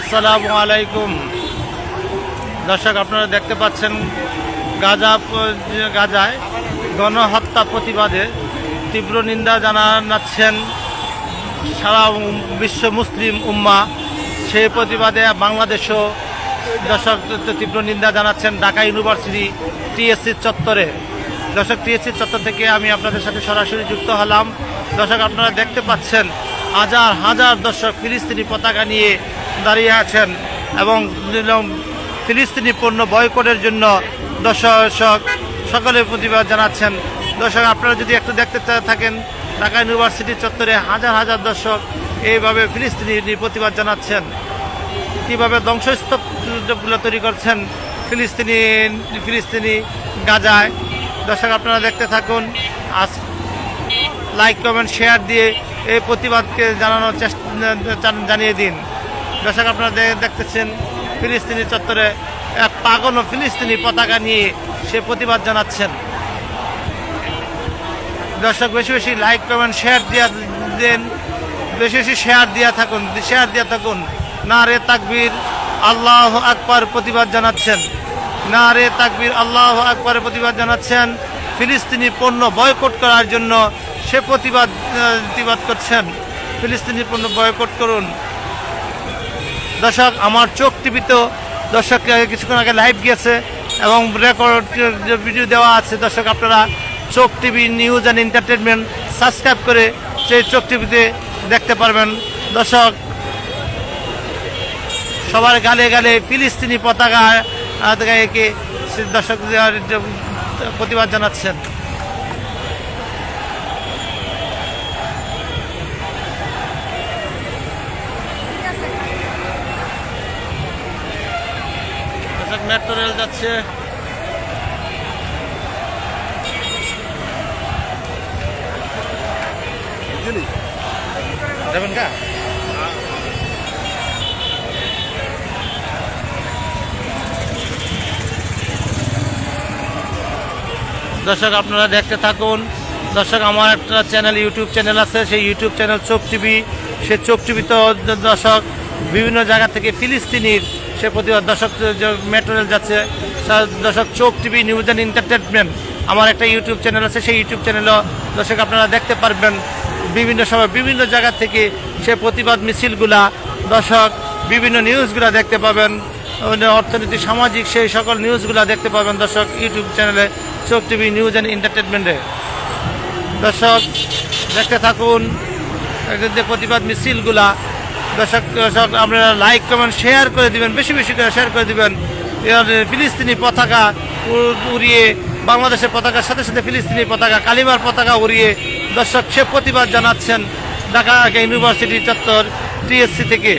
আসসালামু আলাইকুম। দর্শক, আপনারা দেখতে পাচ্ছেন গাজা গাজায় গণহত্যা প্রতিবাদে তীব্র নিন্দা জানাচ্ছেন সারা বিশ্ব মুসলিম উম্মা। সেই প্রতিবাদে বাংলাদেশও দর্শক তীব্র নিন্দা জানাচ্ছেন ঢাকা ইউনিভার্সিটি টিএসসি চত্বরে। দর্শক, টিএসসি চত্বর থেকে আমি আপনাদের সাথে সরাসরি যুক্ত হলাম। দর্শক, আপনারা দেখতে পাচ্ছেন হাজার হাজার দর্শক ফিলিস্তিনি পতাকা নিয়ে দাঁড়িয়ে আছেন এবং ফিলিস্তিনি পণ্য বয়কটের জন্য দর্শক সকলে প্রতিবাদ জানাচ্ছেন। দর্শক, আপনারা যদি একটু দেখতে থাকেন, ঢাকা ইউনিভার্সিটি চত্বরে হাজার হাজার দর্শক এইভাবে ফিলিস্তিনি প্রতিবাদ জানাচ্ছেন। কীভাবে ধ্বংসস্তূপগুলো তৈরি করছেন ফিলিস্তিনি ফিলিস্তিনি গাজায়। দর্শক, আপনারা দেখতে থাকুন। আজ লাইক কমেন্ট শেয়ার দিয়ে এই প্রতিবাদকে জানানোর চেষ্টা জানিয়ে দিন। দর্শক আপনারা দেখতেছেন ফিলিস্তিনি চত্বরে এক পাগল ফিলিস্তিনি পতাকা নিয়ে সে প্রতিবাদ জানাচ্ছেন। দর্শক, বেশি বেশি লাইক, কমেন্ট, শেয়ার দিয়া দেন। বেশি বেশি শেয়ার দিয়া থাকুন, শেয়ার দিয়া থাকুন। না রে তাকবীর, আল্লাহ আকবার প্রতিবাদ জানাচ্ছেন। না রে তাকবীর, আল্লাহ আকবার প্রতিবাদ জানাচ্ছেন। ফিলিস্তিনি পণ্য বয়কট করার জন্য সে প্রতিবাদ প্রতিবাদ করছেন। ফিলিস্তিনি পণ্য বয়কট করুন। দর্শক, আমার চোখ টিভিতেও দর্শক কিছুক্ষণ আগে লাইভ গিয়েছে এবং রেকর্ড ভিডিও দেওয়া আছে, দর্শক, আপনারা Chokh TV news and entertainment subscribe করে সেই চোখ টিভিতে দেখতে পারবেন। দর্শক, সবার গালে গালে ফিলিস্তিনি পতাকা একে দর্শক প্রতিবাদ জানাচ্ছেন। দর্শক মেট্রো রেল যাচ্ছে। যাবেন কা? দর্শক, আপনারা দেখতে থাকুন। দর্শক, আমার একটা চ্যানেল ইউটিউব চ্যানেল আছে। সেই ইউটিউব চ্যানেল চোখ টিভি। সে চোখ টিভিতে দর্শক, বিভিন্ন জায়গা থেকে ফিলিস্তিনির সে প্রতিবাদ। দর্শক মেট্রো রেল যাচ্ছে দর্শক, চোখ টিভি নিউজ অ্যান্ড এন্টারটেনমেন্ট আমার একটা ইউটিউব চ্যানেল আছে, সেই ইউটিউব চ্যানেলও দর্শক আপনারা দেখতে পারবেন বিভিন্ন সময় বিভিন্ন জায়গা থেকে সে প্রতিবাদ মিছিলগুলা। দর্শক, বিভিন্ন নিউজগুলা দেখতে পাবেন অর্থনীতি সামাজিক সেই সকল নিউজগুলা দেখতে পাবেন দর্শক ইউটিউব চ্যানেলে চোখ টিভি নিউজ অ্যান্ড এন্টারটেনমেন্টে দর্শক, দেখতে থাকুন যে প্রতিবাদ মিছিলগুলা। দর্শক দর্শক, আপনারা লাইক কমেন্ট শেয়ার করে দিবেন, বেশি বেশি করে শেয়ার করে দিবেন। ফিলিস্তিনি পতাকা উড়িয়ে, বাংলাদেশের পতাকার সাথে সাথে ফিলিস্তিনি পতাকা, কালিমার পতাকা উড়িয়ে দর্শক সে প্রতিবাদ জানাচ্ছেন ঢাকা ইউনিভার্সিটি চত্বর টিএসসি থেকে।